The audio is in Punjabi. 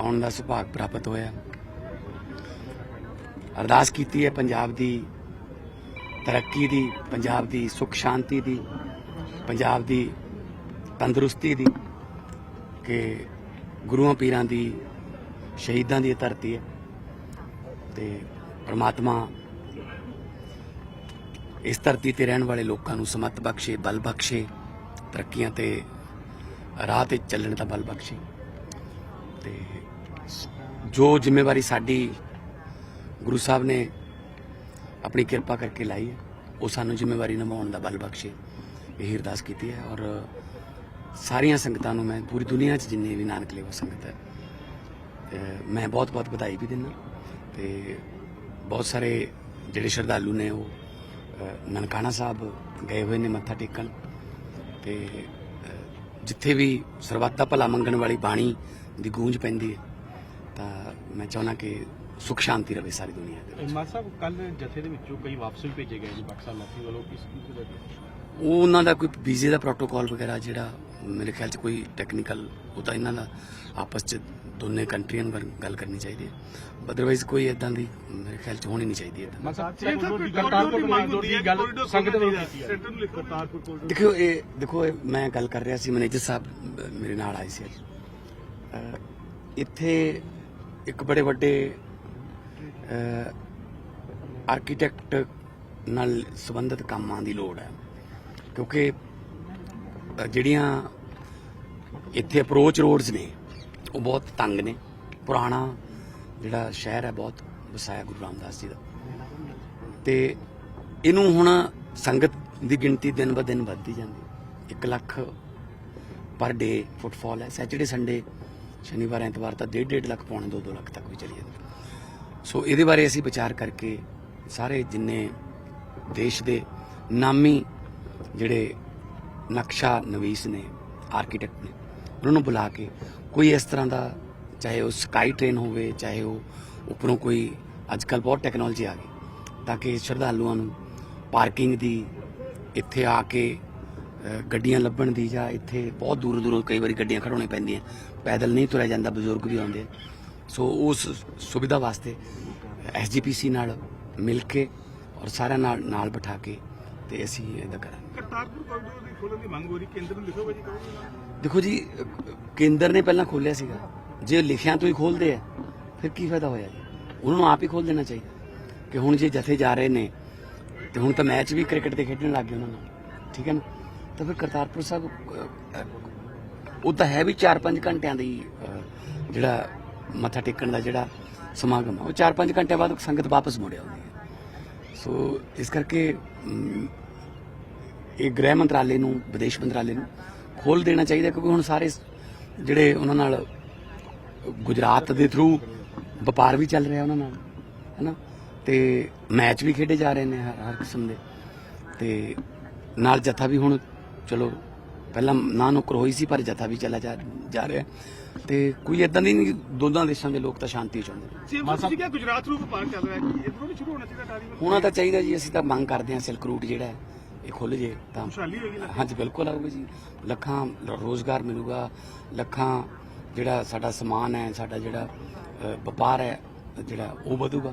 ਆਉਣ ਦਾ ਸੁਭਾਗ ਪ੍ਰਾਪਤ ਹੋਇਆ। ਅਰਦਾਸ ਕੀਤੀ ਹੈ ਪੰਜਾਬ ਦੀ ਤਰੱਕੀ ਦੀ, ਪੰਜਾਬ ਦੀ ਸੁਖ ਸ਼ਾਂਤੀ ਦੀ, ਪੰਜਾਬ ਦੀ ਤੰਦਰੁਸਤੀ ਦੀ ਕਿ ਗੁਰੂਆਂ ਪੀਰਾਂ ਦੀ ਸ਼ਹੀਦਾਂ ਦੀ ਇਹ ਧਰਤੀ ਹੈ ਤੇ ਪ੍ਰਮਾਤਮਾ ਇਸ ਧਰਤੀ ਤੇ ਰਹਿਣ ਵਾਲੇ ਲੋਕਾਂ ਨੂੰ ਸਮਤ ਬਖਸ਼ੇ, ਬਲ ਬਖਸ਼ੇ, ਤਰੱਕੀਆਂ ਤੇ ਰਾਹ ਤੇ ਚੱਲਣ ਦਾ ਬਲ ਬਖਸ਼ੇ ਤੇ ਜੋ ਜ਼ਿੰਮੇਵਾਰੀ ਸਾਡੀ ਗੁਰੂ ਸਾਹਿਬ ਨੇ ਆਪਣੀ ਕਿਰਪਾ ਕਰਕੇ ਲਾਈ ਹੈ, ਉਹ ਸਾਨੂੰ ਜ਼ਿੰਮੇਵਾਰੀ ਨਿਭਾਉਣ ਦਾ ਬਲ ਬਖਸ਼ੇ, ਇਹ ਅਰਦਾਸ ਕੀਤੀ ਹੈ ਔਰ ਸਾਰੀਆਂ ਸੰਗਤਾਂ ਨੂੰ ਮੈਂ ਪੂਰੀ ਦੁਨੀਆ 'ਚ ਜਿੰਨੇ ਵੀ ਨਾਨਕ ਲੇਵਾ ਸੰਗਤ ਹੈ ਮੈਂ ਬਹੁਤ ਬਹੁਤ ਵਧਾਈ ਵੀ ਦਿੰਦਾ ਤੇ ਬਹੁਤ ਸਾਰੇ ਜਿਹੜੇ ਸ਼ਰਧਾਲੂ ਨੇ ਉਹ ਨਨਕਾਣਾ ਸਾਹਿਬ ਗਏ ਹੋਏ ਨੇ ਮੱਥਾ ਟੇਕਣ ਤੇ ਜਿੱਥੇ ਵੀ ਸਰਬੱਤ ਦਾ ਭਲਾ ਮੰਗਣ ਵਾਲੀ ਬਾਣੀ ਦੀ ਗੂੰਜ ਪੈਂਦੀ ਹੈ ਤਾਂ ਮੈਂ ਚਾਹੁੰਦਾ ਕਿ ਸੁਖ ਸ਼ਾਂਤੀ ਰਵੇ ਸਾਰੀ ਦੁਨੀਆ ਦੇ ਵਿੱਚ। ਮਾਨ ਸਾਹਿਬ ਕੱਲ ਜਥੇ ਦੇ ਵਿੱਚੋਂ ਕਈ ਵਾਪਸ ਵੀ ਭੇਜੇ ਗਏ ਜੀ ਪਾਕਿਸਤਾਨ ਲਾਠੀ ਵੱਲੋਂ। ਕਿਸ ਕਿਸ ਦਾ ਉਹ ਉਹਨਾਂ ਦਾ ਕੋਈ ਵੀਜ਼ੇ ਦਾ ਪ੍ਰੋਟੋਕਾਲ ਵਗੈਰਾ ਜਿਹੜਾ ਮੇਰੇ ਖਿਆਲ 'ਚ ਕੋਈ ਟੈਕਨੀਕਲ ਉਹ ਤਾਂ ਇਹਨਾਂ ਦਾ ਆਪਸ 'ਚ ਦੋਨੇ ਕੰਟਰੀਆਂ ਨੂੰ ਗੱਲ- ਕਰਨੀ ਚਾਹੀਦੀ ਹੈ। ਅਦਰਵਾਈਜ਼ ਕੋਈ ਇਦਾਂ ਦੀ ਮੇਰੇ ਖਿਆਲ 'ਚ ਹੋਣੀ ਨਹੀਂ ਚਾਹੀਦੀ ਏਦਾਂ। ਮਾਨ ਸਾਹਿਬ ਕਰਤਾਰਪੁਰ ਕੋਰੀਡੋਰ ਦੀ ਗੱਲ ਸੰਗਤ ਵੱਲੋਂ ਕੀਤੀ ਹੈ। ਸੈਂਟਰ ਨੂੰ ਲਿਖ ਕਰਤਾਰਪੁਰ ਕੋਲ ਦੇਖੋ ਇਹ ਦੇਖੋ ਇਹ ਮੈਂ ਗੱਲ ਕਰ ਰਿਹਾ ਸੀ ਮੈਨੇਜਰ ਸਾਹਿਬ ਮੇਰੇ ਨਾਲ ਆਏ ਸੀ ਇੱਥੇ ਇੱਕ ਬੜੇ ਵੱਡੇ ਆਰਕੀਟੈਕਟ ਨਾਲ ਸੰਬੰਧਿਤ ਕੰਮਾਂ ਦੀ ਲੋੜ ਹੈ। ਕਿਉਂਕਿ ਜਿਹੜੀਆਂ ਇੱਥੇ ਅਪਰੋਚ ਰੋਡਸ ਨੇ, ਉਹ ਬਹੁਤ ਤੰਗ ਨੇ। ਪੁਰਾਣਾ ਜਿਹੜਾ ਸ਼ਹਿਰ ਹੈ, ਬਹੁਤ ਵਸਾਇਆ ਗੁਰੂ ਰਾਮਦਾਸ ਜੀ ਦਾ। ਤੇ ਇਹਨੂੰ ਹੁਣ ਸੰਗਤ ਦੀ ਗਿਣਤੀ ਦਿਨ ਬ ਦਿਨ ਵੱਧਦੀ ਜਾਂਦੀ 1 ਲੱਖ ਪਰ ਡੇ ਫੁੱਟਫਾਲ ਹੈ। ਸੈਚਰਡੇ ਸੰਡੇ ਸ਼ਨੀਵਾਰ, ਐਤਵਾਰ ਤਾਂ 1.5 ਲੱਖ ਪੌਣੇ 2-2 ਲੱਖ ਤੱਕ ਵੀ ਚਲੀ ਜਾਂਦੀ। ਸੋ ਇਹਦੇ ਬਾਰੇ ਅਸੀਂ ਵਿਚਾਰ ਕਰਕੇ ਸਾਰੇ ਜਿੰਨੇ ਦੇਸ਼ ਦੇ ਨਾਮੀ ਜਿਹੜੇ ਨਕਸ਼ਾ ਨਵੀਸ ਨੇ ਆਰਕੀਟੈਕਟ ਨੇ, ਉਹਨਾਂ ਨੂੰ ਬੁਲਾ ਕੇ ਕੋਈ ਇਸ ਤਰ੍ਹਾਂ ਦਾ, ਚਾਹੇ ਉਹ ਸਕਾਈ ਟ੍ਰੇਨ ਹੋਵੇ, ਚਾਹੇ ਉਹ ਉੱਪਰੋਂ ਕੋਈ ਅੱਜ ਕੱਲ ਬਹੁਤ ਟੈਕਨੋਲੋਜੀ ਆ ਗਈ, ਤਾਂ ਕਿ ਸ਼ਰਧਾਲੂਆਂ ਨੂੰ ਪਾਰਕਿੰਗ ਦੀ ਇੱਥੇ ਆ ਕੇ ਗੱਡੀਆਂ ਲੱਭਣ ਦੀ ਜਾਂ ਇੱਥੇ ਬਹੁਤ ਦੂਰ ਦੂਰੋਂ ਕਈ ਵਾਰੀ ਗੱਡੀਆਂ ਖੜਾਉਣੇ ਪੈਂਦੀਆਂ। ਪੈਦਲ ਨਹੀਂ ਤੁਰਿਆ ਜਾਂਦਾ ਬਜ਼ੁਰਗ ਵੀ ਆਉਂਦੇ। ਸੋ ਉਸ ਸੁਵਿਧਾ ਵਾਸਤੇ ਐਸਜੀਪੀਸੀ ਨਾਲ ਮਿਲ ਕੇ ਔਰ ਸਾਰਿਆਂ ਨਾਲ ਨਾਲ ਬਿਠਾ ਕੇ ਤੇ ਅਸੀਂ ਇਹਦਾ ਕਰਾਂਗੇ। ਕਰਤਾਰਪੁਰ ਕੋਰੀਡੋਰ ਦੀ ਖੋਲਣ ਦੀ ਮੰਗ ਹੋ ਰਹੀ ਕੇਂਦਰ ਨੂੰ ਲਿਖੋਗੇ ਜੀ। ਨਾ ਦੇਖੋ ਜੀ ਕੇਂਦਰ ਨੇ ਪਹਿਲਾਂ ਖੋਲਿਆ ਸੀਗਾ। ਜੇ ਲਿਖਿਆ ਤੋਂ ਹੀ ਖੋਲਦੇ ਆ ਫਿਰ ਕੀ ਫਾਇਦਾ ਹੋਇਆ ਜੀ? ਉਹਨਾਂ ਨੂੰ ਆਪ ਹੀ ਖੋਲ ਦੇਣਾ ਚਾਹੀਦਾ। ਕਿ ਹੁਣ ਜੇ ਜਥੇ ਜਾ ਰਹੇ ਨੇ ਤੇ ਹੁਣ ਤਾਂ ਮੈਚ ਵੀ ਕ੍ਰਿਕਟ ਦੇ ਖੇਡਣ ਲੱਗ ਗਏ ਉਹਨਾਂ ਨਾਲ ਠੀਕ ਹੈ ਨਾ? ਤਾਂ ਫਿਰ ਕਰਤਾਰਪੁਰ ਸਾਹਿਬ ਉਹ ਤਾਂ ਹੈ ਵੀ 4-5 ਘੰਟਿਆਂ ਦੀ ਜਿਹੜਾ ਮੱਥਾ ਟੇਕਣ ਦਾ ਜਿਹੜਾ ਸਮਾਗਮ ਆ, ਉਹ 4-5 ਘੰਟੇ ਬਾਅਦ ਸੰਗਤ ਵਾਪਸ ਮੁੜ ਆਉਂਦੀ ਹੈ। ਸੋ ਇਸ ਕਰਕੇ ਇਹ ਗ੍ਰਹਿ ਮੰਤਰਾਲੇ ਨੂੰ, ਵਿਦੇਸ਼ ਮੰਤਰਾਲੇ ਨੂੰ ਖੋਲ ਦੇਣਾ ਚਾਹੀਦਾ ਕਿਉਂਕਿ ਹੁਣ ਸਾਰੇ ਜਿਹੜੇ ਉਹਨਾਂ ਨਾਲ ਗੁਜਰਾਤ ਦੇ ਥਰੂ ਵਪਾਰ ਵੀ ਚੱਲ ਰਿਹਾ ਉਹਨਾਂ ਨਾਲ, ਹੈਨਾ? ਤੇ ਮੈਚ ਵੀ ਖੇਡੇ ਜਾ ਰਹੇ ਨੇ ਹਰ ਹਰ ਕਿਸਮ ਦੇ। ਤੇ ਨਾਲ ਜਥਾ ਵੀ ਹੁਣ ਚਲੋ ਪਹਿਲਾਂ ਨਾ ਨੁਕਰ ਹੋਈ ਸੀ ਪਰ ਜਥਾ ਵੀ ਚੱਲਾ ਜਾ ਜਾ ਰਿਹਾ। ਤੇ ਕੋਈ ਇਦਾਂ ਦੀ ਨਹੀਂ ਦੋਨਾਂ ਦੇਸ਼ਾਂ ਦੇ ਲੋਕ ਤਾਂ ਸ਼ਾਂਤੀ ਚਾਹੁੰਦੇ ਨੇ। ਸੀ ਤੁਸੀਂ ਕਿਹਾ ਗੁਜਰਾਤ ਨੂੰ ਵਪਾਰ ਚੱਲ ਰਿਹਾ ਹੈ ਇਧਰੋਂ ਨਹੀਂ ਸ਼ੁਰੂ ਹੋਣਾ ਚਾਹੀਦਾ ਕਾਰੀਗਰ ਹੋਣਾ ਤਾਂ ਚਾਹੀਦਾ ਜੀ ਅਸੀਂ ਤਾਂ ਮੰਗ ਕਰਦੇ ਹਾਂ ਸਿਲਕ ਰੂਟ ਜਿਹੜਾ ਹੈ, ਇਹ ਖੁੱਲ ਜੇ ਤਾਂ। ਖੁਸ਼ਹਾਲੀ ਹੋਏਗੀ ਨਾ। ਹਾਂਜੀ ਬਿਲਕੁਲ ਆਊਗੀ ਜੀ। ਲੱਖਾਂ ਰੋਜ਼ਗਾਰ ਮਿਲੂਗਾ ਲੱਖਾਂ ਜਿਹੜਾ ਸਾਡਾ ਸਮਾਨ ਹੈ ਸਾਡਾ ਜਿਹੜਾ ਅ, ਵਪਾਰ ਹੈ ਜਿਹੜਾ ਉਹ ਵਧੂਗਾ।